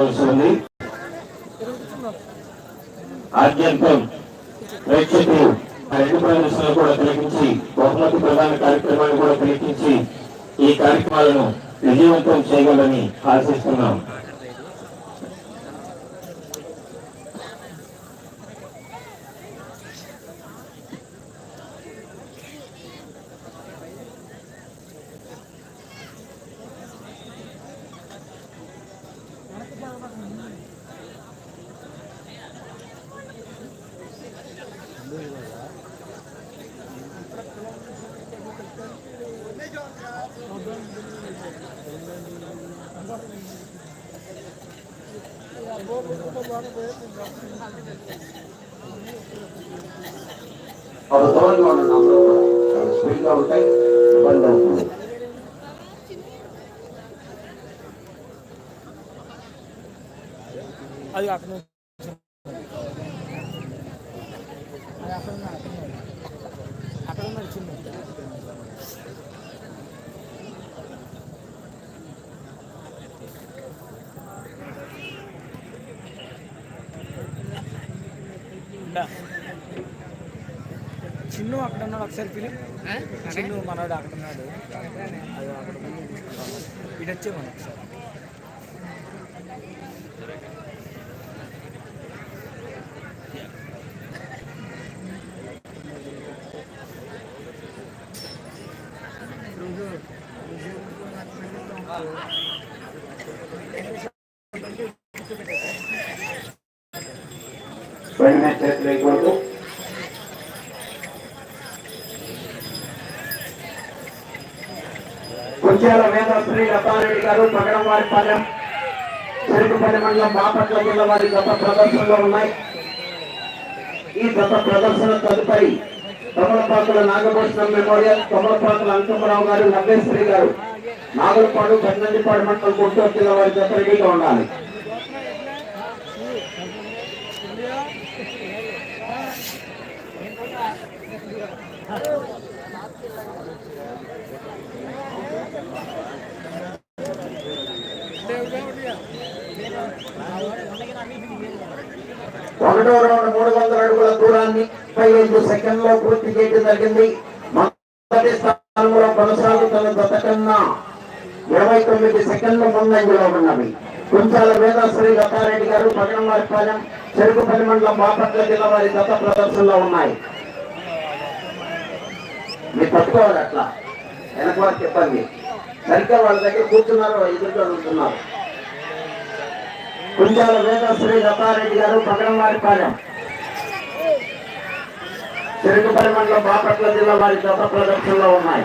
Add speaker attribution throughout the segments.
Speaker 1: వస్తుంది. ఆద్యంతం ప్రేక్షకులు పరిణామాలను కూడా తిలకించి బహుమతి ప్రధాన కార్యక్రమాన్ని కూడా తిలకించి ఈ కార్యక్రమాలను విజయవంతం చేయగలని ఆశిస్తున్నాం.
Speaker 2: అవి దూరంగా స్పీడ్గా ఉంటాయి ఇబ్బంది అవుతుంది
Speaker 3: అది అక్కడ అది అక్కడ చిన్ను అక్కడ ఉన్నాడు ఒకసారి పిలి చిన్ను మనోడు అక్కడ ఉన్నాడు అది అక్కడ ముందు తీసుకుంటాం ఇటు వచ్చే మనం ఒకసారి
Speaker 2: వెంటనే వేద వేదశ్రీ లతారెడ్డి గారు పగడం వారి పాలెం చెరుకుపల్లి మండలం బాపట్ల జిల్లా వారి గత ప్రదర్శనలో ఉన్నాయి. ఈ గత ప్రదర్శన తదుపరి తమలపాకుల నాగభూషణం మెమోరియల్ తమలపాకుల అంకమరావు గారు నవ్వేశ్వరి గారు. నాగలపాడు గంగంజిపాడు మండలం గుంటూరు జిల్లా వారి గత రెడీగా ఉండాలి. ఒకటో రౌండ్ మూడు వందల అడుగుల దూరాన్ని ముప్పై ఐదు సెకండ్లో పూర్తి చేయడం జరిగింది. మొదటి స్థానంలో కొనసాగుతున్న గత కన్నా ఇరవై తొమ్మిది సెకండ్ల ముందంజలో ఉన్నవి. కుంచాల వేదశ్రీ లతారెడ్డి గారు పగడంవారిపాలెం చెరుకుపల్లి మండలం బాపట్ల జిల్లా వారి గత ప్రదర్శనలో ఉన్నాయి. మీరు పట్టుకోవాలి అట్లా. వెనక వారికి చెప్పండి. సరిగ్గా వాళ్ళ దగ్గర కూర్చున్నారు ఎదురుగా ఉంటున్నారు కుంజాల వేదశ్రీ లతారెడ్డి గారు పగడంవారిపాలెం తిరుగుపల్లి మండలం బాపట్ల జిల్లా వారి గత ప్రదర్శనలో ఉన్నాయి.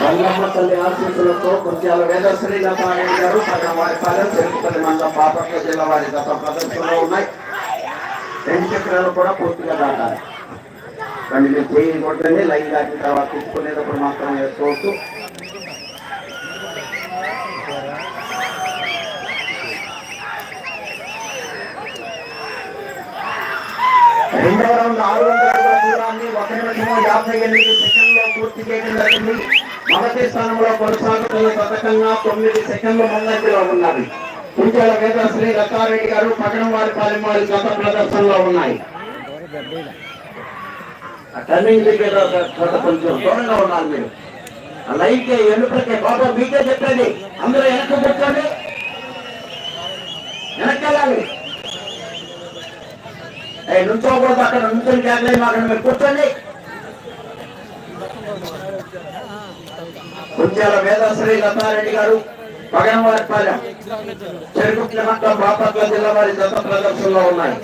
Speaker 2: బంగమ్మ తల్లి ఆశీస్సులతో కొద్దిగా వేదశ్రీ లతారెడ్డి గారు పగడంవారిపాలెం తిరుగుపల్లి మండలం బాపట్ల జిల్లా వారి గత ప్రదర్శనలో ఉన్నాయి. రెండు చక్రాలు కూడా పూర్తిగా దాటాలి. కానీ మీరు చేయి కొట్టండి లైన్ దాటిన తర్వాత తీసుకునేటప్పుడు మాత్రం వేసుకోవచ్చు. రెండవ రౌండ్ ఆరు వందల దూరాన్ని ఒక నిమిషము యాభై ఎనిమిది సెకండ్లో పూర్తి చేయడం జరిగింది. మొదటి స్థానంలో కొనసాగుతున్న పథకంగా తొమ్మిది సెకండ్ల ముందంజలో ఉన్నది పూజల మీద శ్రీ లతారెడ్డి గారు పగడం వారి పాలెం గత ప్రదర్శనలో ఉన్నాయి. ఆ టర్నింగ్ దగ్గర కొంచెం దూరంగా ఉన్నారు మీరు. లైట్ ఎన్నుపడితే బాబా మీకే చెప్పండి. అందరూ వెనక్కి కూర్చోండి. వెనక్కి వెళ్ళాలి నుంచోకూడదు అక్కడ నుంచొని జాగ్రత్త అక్కడ మీరు కూర్చోండి. కుంచాల వేదశ్రీ లతారెడ్డి గారు పగనవారి పాలెం. చెరుకుట్ల మండలం బాపట్ల జిల్లా వారి దత్త ప్రదర్శనలో ఉన్నాయి.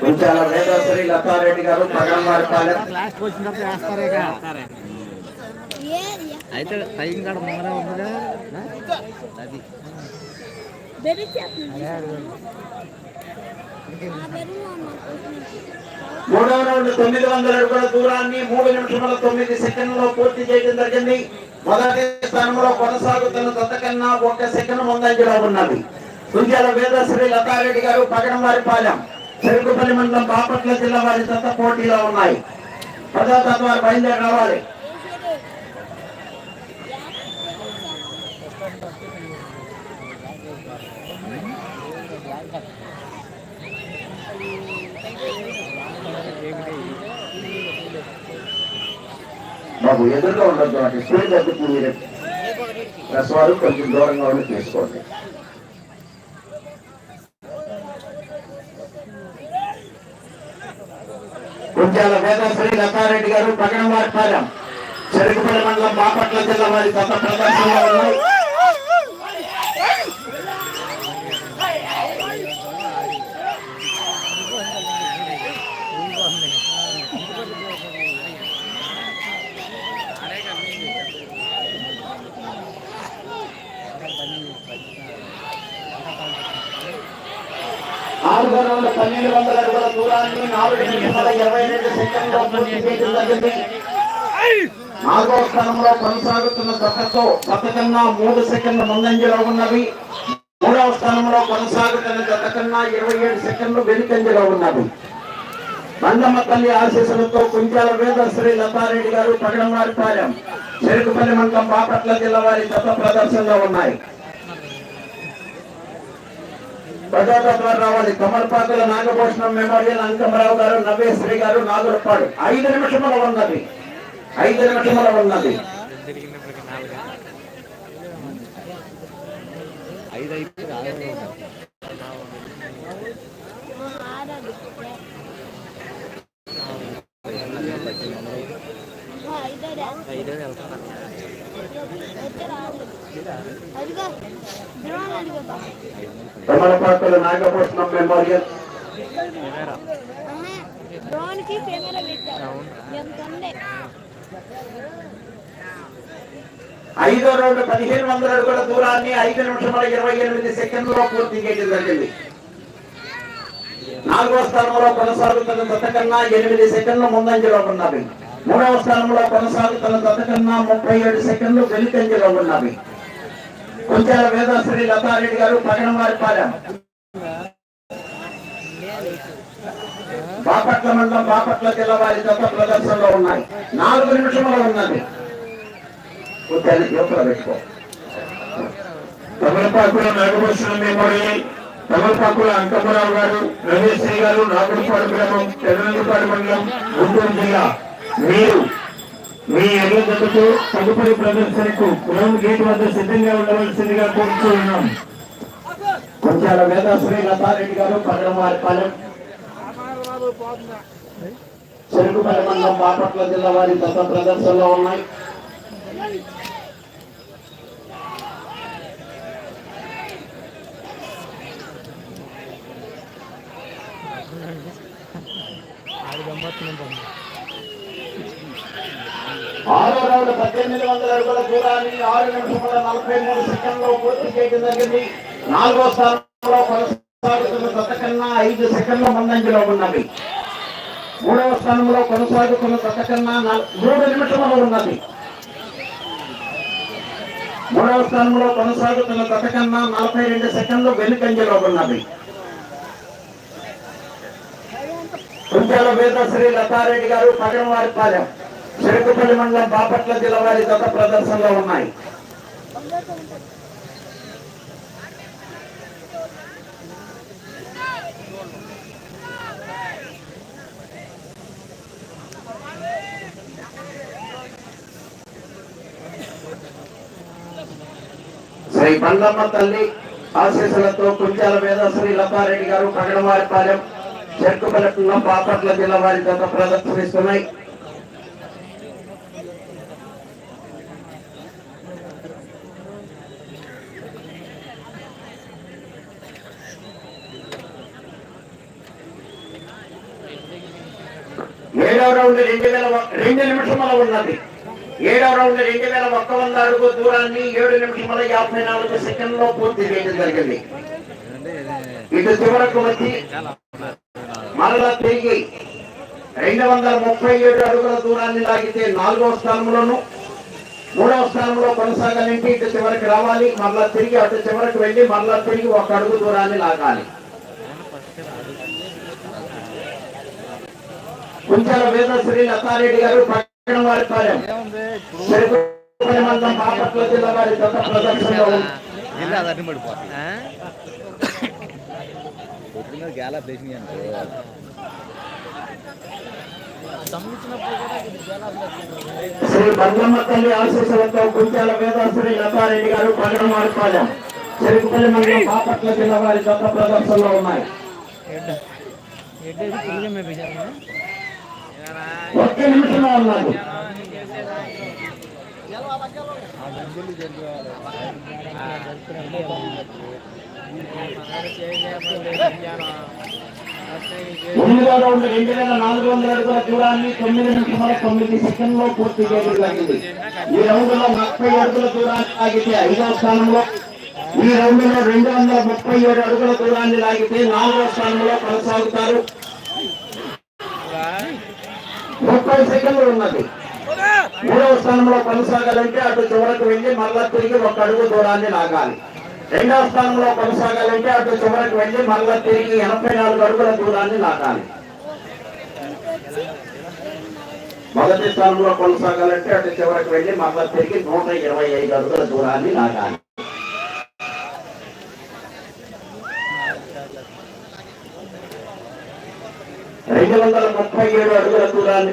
Speaker 2: కుంచాల వేదశ్రీ లతారెడ్డి గారు పగనవారి పాలెం.
Speaker 3: లాస్ట్ వచ్చినప్పుడు అయితే టైం కాడ ముందరే ఉందిగా అది
Speaker 2: మూడవ రౌండ్ తొమ్మిది వందల అడుగుల దూరాన్ని మూడు నిమిషముల తొమ్మిది సెకండ్లో పూర్తి చేయడం జరిగింది. మొదటి స్థానంలో కొనసాగుతున్న దత్త కన్నా ఒక సెకండ్ ముందంజలో ఉన్నది. కుంజాల వేదశ్రీ లతారెడ్డి గారు పగడంవారిపాలెం చెరుకుపల్లి మండలం బాపట్ల జిల్లా వారి దత్త పోటీలో ఉన్నాయి. పదో తత్వాలు బయలుదేరి రావాలి. మాకు ఎదురుగా ఉండొద్దు అంటే స్పీడ్ తగ్గుతుంది మీరు ప్రెస్ వారు కొంచెం దూరంగా ఉండి తీసుకోండి. కుంచాల వేదశ్రీ లతారెడ్డి గారు పగడంవారిపాలెం చెరుకుపల్లి మండలం బాపట్ల జిల్లా వారి గత ప్రదర్శనలో ఉన్నాయి. ఆరు పన్నెండు వందల అడుగుల దూరాన్ని నాలుగు నిమిషాల ఇరవై రెండు సెకండ్లో పూర్తి చేయడం జరిగింది నాలుగో స్థానంలో కొనసాగుతున్న దశతో దశ కన్నా మూడు సెకండ్ల ముందంజలో ఉన్నవి. మూడవ స్థానంలో కొనసాగుతున్న దశ కన్నా ఇరవై ఏడు సెకండ్లు వెనుకంజలో ఉన్నవి నందమ్మ తల్లి ఆశీస్సులతో కుంచాల వేదశ్రీ లతారెడ్డి గారు పగడంవారిపాలెం చెరుకుపల్లి మండలం బాపట్ల జిల్లా వారి గత ప్రదర్శనలో ఉన్నాయి. ప్రజాతంత్రం రావాలి కమలపాకుల నాగభూషణం మెమోరియల్ అంకమరావు గారు నవ్వేశ్వరి గారు నాగులపాడు ఐదు నిమిషముల ఉన్నది ఐదు నిమిషముల ఉన్నది
Speaker 3: ఐదు అయిపోయి ఐదో
Speaker 4: అదిగో డ్రోన్ అదిగో
Speaker 2: కమలపాకుల నాగభూషణం మెమోరియల్
Speaker 4: డ్రోన్కి కెమెరా పెట్టారు. ఎంత ఉంది
Speaker 2: ఐదో రౌండ్ పదిహేను వందల అడుగుల దూరాన్ని ఐదు నిమిషముల ఇరవై ఎనిమిది సెకండ్లో పూర్తి చేయడం జరిగింది. నాలుగో స్థానంలో కొనసాగుతున్న దత్త కన్నా ఎనిమిది సెకండ్లు ముందంజలో ఉన్నవి. మూడవ స్థానంలో కొనసాగుతున్న దత్త కన్నా ముప్పై ఏడు సెకండ్లు వెనుకంజలో ఉన్నవి. కుంచెల వేదశ్రీ లతారెడ్డి గారు పగడంవారిపాలెం బాపట్ల మండలం బాపట్ల జిల్లా వారి గత ప్రదర్శనలో ఉన్నాయి. నాలుగు నిమిషంలో ఉన్నది. కుంచెల యువతలో పెట్టుకో.
Speaker 1: తమలపాకుల నాగభూషణ మెమోరియల్ తమలపాకుల అంకమ్మరావు గారు రమేశ్వరి గారు నాగుడుపాడు గ్రామం పెదనందిపాడు మండలం గుంటూరు జిల్లా. మీరు మీ ఎడ్ల తదుపరి ప్రదర్శనకు గ్రౌండ్ గేట్ వద్ద సిద్ధంగా ఉండవలసిందిగా కోరుతున్నాం
Speaker 2: కొంచెల వేదశ్రీ లతారెడ్డి గారు పగడమారిపాలెం చెరుకు మండలం బాపట్ల జిల్లా వారి గత ప్రదర్శనలో ఉన్నాయి.
Speaker 3: ఆరు గంపత్తున్నాం
Speaker 2: ఆరో రౌండ్ పద్దెనిమిది వందల అడుగుల దూరాన్ని ఆరు నిమిషముల నలభై మూడు సెకండ్లో పూర్తి చేయడం జరిగింది. నాలుగో స్థానంలో కొనసాగుతున్న దత్త కన్నా ఐదు సెకండ్ల ముందంజలో ఉన్నది. మూడవ స్థానంలో కొనసాగుతున్న దత్త కన్నా మూడు నిమిషములు ఉన్నది. మూడవ స్థానంలో కొనసాగుతున్న దత్త కన్నా నలభై రెండు సెకండ్లు వెనుకంజలో ఉన్నది. కుంచాల వేదశ్రీ లతారెడ్డి గారు పగడవారిపాలెం చెరుకుపల్లి మండలం బాపట్ల జిల్లా వారి గత ప్రదర్శనలో ఉన్నాయి. శ్రీ బండమ్మ తల్లి ఆశీస్సులతో కుంచాల శ్రీ లతారెడ్డి గారు కగడవారిపాలెం చెరుకుపల్లి బాపట్ల జిల్లా వారి గత ప్రదర్శనిస్తున్నాయి. ఏడవ రౌండ్ రెండు వేల రెండు నిమిషముల ఉన్నది. ఏడవ రౌండ్ రెండు వేల ఒక్క వంద అడుగు దూరాన్ని ఏడు నిమిషముల యాభై నాలుగు సెకండ్లో పూర్తి చేయడం జరిగింది. ఇటు చివరకు వచ్చి మరలా తిరిగి రెండు వందల ముప్పై ఏడు అడుగుల దూరాన్ని లాగితే నాలుగవ స్థానంలోను మూడవ స్థానంలో కొనసాగాలంటే ఇటు చివరికి రావాలి. మరలా తిరిగి అటు చివరికి వెళ్ళి మరలా తిరిగి ఒక అడుగు దూరాన్ని లాగాలి. కుంచాల వేదశ్రీ లతారెడ్డి గారు పక్కన వారి పాలెం. మండలం బాపట్ల జిల్లా వారి గత ప్రదర్శనలో శ్రీ బంగమ్మ తల్లి ఆశీస్సులతో వేదాశ్రీ లతారెడ్డి గారు పక్కన వారి పాలెం. చెరుకుపల్లి మండలం బాపట్ల జిల్లా వారి గత ప్రదర్శనలో ఉన్నాయి. ఒక్క నిమిషంలో ఉన్నారు ఎనిమిదో రౌండ్ రెండు వేల నాలుగు వందల అడుగుల దూరాన్ని తొమ్మిది నిమిషముల తొమ్మిది సెకండ్లో పూర్తి చేయడం జరిగింది ఈ రౌండ్ ముప్పై అడుగుల దూరాన్ని లాగితే ఐదవ స్థానంలో ఈ రౌండ్లో రెండు వందల ముప్పై ఏడు అడుగుల దూరాన్ని లాగితే నాలుగో స్థానంలో కొనసాగుతారు. ముప్పై సెకండ్లు ఉన్నది. మూడవ స్థానంలో కొనసాగాలంటే అటు చివరకు వెళ్ళి మరలా తిరిగి ఒక అడుగు దూరాన్ని లాగాలి. రెండవ స్థానంలో కొనసాగాలంటే అటు చివరకు వెళ్ళి మరలా తిరిగి ఎనభై నాలుగు అడుగుల దూరాన్ని లాగాలి. మొదటి స్థానంలో కొనసాగాలంటే అటు చివరకు వెళ్ళి మరలా తిరిగి నూట ఇరవై ఐదు అడుగుల దూరాన్ని లాగాలి. రెండు వందల ముప్పై ఏడు అడుగుల దూరాన్ని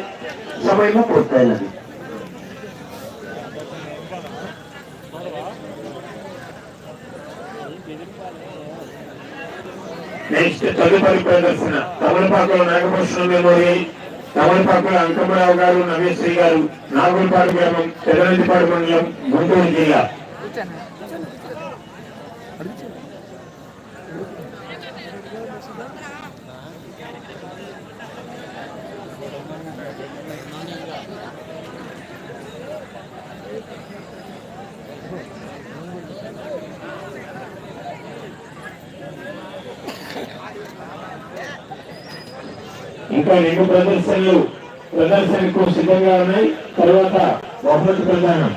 Speaker 2: సమయము పూర్తయినది
Speaker 1: నెక్స్ట్ తదుపరి ప్రదర్శన. తమలపాకుల నాగభూషణ మెమోరియల్. తమలపాకుల అంకమరావు గారు నవేశ్రీ గారు నాగులపాడు గ్రామం పెదనందిపాడు మండలం గుంటూరు జిల్లా. ఇంకా రెండు ప్రదర్శనలు ప్రదర్శనకు సిద్ధంగా ఉన్నాయి. తర్వాత బహుమతి ప్రదానం.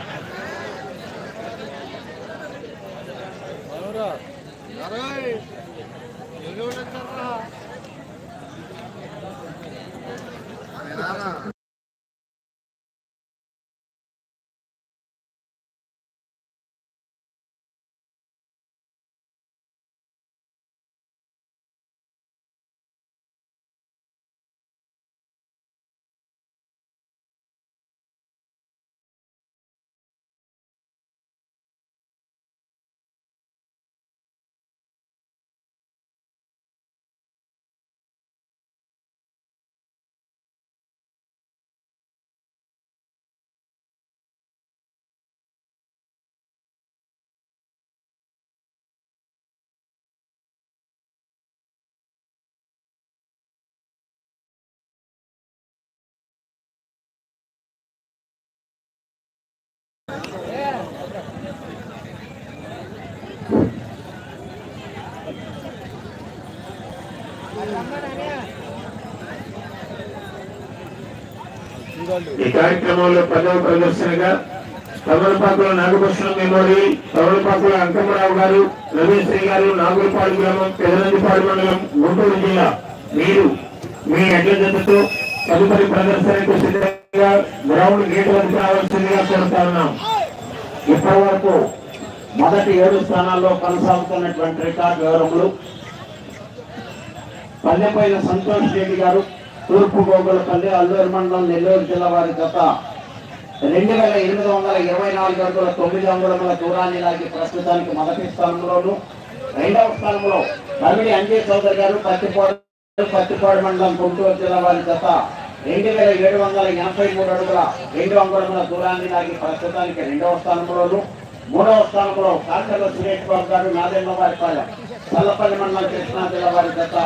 Speaker 1: ఈ కార్యక్రమంలో పదవ ప్రదర్శనగా తమలపాకుల నాగభూషణం మెమోరి తమలపాకుల అంకమరావు గారు రమేశ్రీ గారు నాగులపాడు గ్రామం పెదనందిపాడు మండలం గుంటూరు జిల్లా. మీరు మీ ఎడ్ల తదుపరి ప్రదర్శనకు సిద్ధంగా గ్రౌండ్ గేట్ వరకు రావాల్సిందిగా కోరుతా ఉన్నాం.
Speaker 2: ఇప్పటి వరకు మొదటి ఏడు స్థానాల్లో కొనసాగుతున్నటువంటి రికార్డు వివరములు. పల్లెపైన సంతోష్ రెడ్డి గారు తూర్పు గోగులపల్లి అల్లూరు మండలం నెల్లూరు జిల్లా వారి గత రెండు వేల ఎనిమిది వందల ఇరవై నాలుగు అడుగుల తొమ్మిది అంగుళముల దూరాన్ని లాగి ప్రస్తుతానికి మొదటి స్థానంలోను రెండవ స్థానంలో తమిడి అంజయ్ చౌదరి గారు పత్తిపాడు పత్తిపాడు మండలం గుంటూరు జిల్లా వారి గత రెండు వేల ఏడు వందల ఎనభై మూడు అడుగుల రెండు అంగుళముల దూరాన్ని లాగి ప్రస్తుతానికి రెండవ స్థానంలోను మూడవ స్థానంలో కాకర్ల సురేష్ బాబు గారు నాదెండ్ల వారి పాలెం మండలం కృష్ణా జిల్లా వారి గత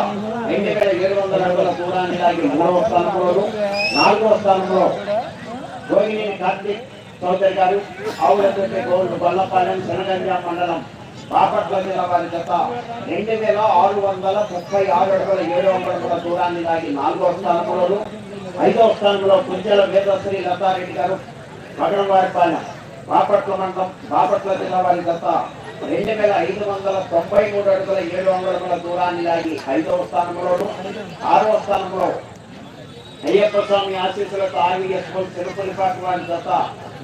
Speaker 2: ఎన్నికల ఏడు వందల అడుగుల దూరాన్ని లాగి మూడవ స్థానంలో నాలుగవ స్థానంలో రోహిణి కార్తీక్ చౌదరి గారు ఆవులపేట గోల్డ్ బల్లపాలెం శనగంజ మండలం బాపట్ల జిల్లా వారి గత రెండు వేల ఆరు వందల ముప్పై ఆరు అడుగుల ఏడు వందల దూరాన్ని లాగి నాలుగవ స్థానంలో ఐదవ స్థానంలో పుంజల వేదశ్రీ లతారెడ్డి గారు పగడవారిపాలెం బాపట్ల మండలం బాపట్ల జిల్లా వారి గత రెండు వేల ఐదు వందల తొంభై మూడు అడుగుల ఏడు వందల దూరాన్ని లాగి ఐదవ స్థానంలోను ఆరవ స్థానంలో అయ్యప్ప స్వామి ఆశీస్సులతో ఆర్వీఎస్ తిరుపతిపాటి వారి జత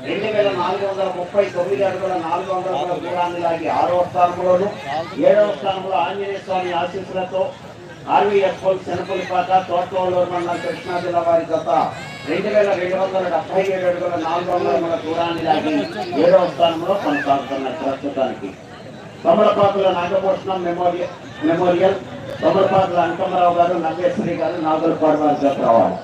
Speaker 2: రెండు వేల నాలుగు వందల ముప్పై తొమ్మిది అడుగుల నాలుగు వందల అడుగుల దూరాన్ని లాగి ఆరవ స్థానంలోను ఏడవ స్థానంలో ఆంజనేయ స్వామి ఆశీస్సులతో ఆర్వీఎస్ శనపల్లిపాట తోటలూరు మండలం కృష్ణా జిల్లా వారి జత రెండు వేల రెండు వందల డెబ్బై ఏడు అడుగుల నాలుగు వందల మన దూరాన్ని దాటి ఏడవ స్థానంలో కొనసాగుతున్నారు ప్రస్తుతానికి. తమలపాకుల నాగభూషణం మెమోరియల్ మెమోరియల్ తమలపాకుల అంకమరావు గారు నవ్వేశ్వరి గారు నాగులపాడు వారి జత రావాలి.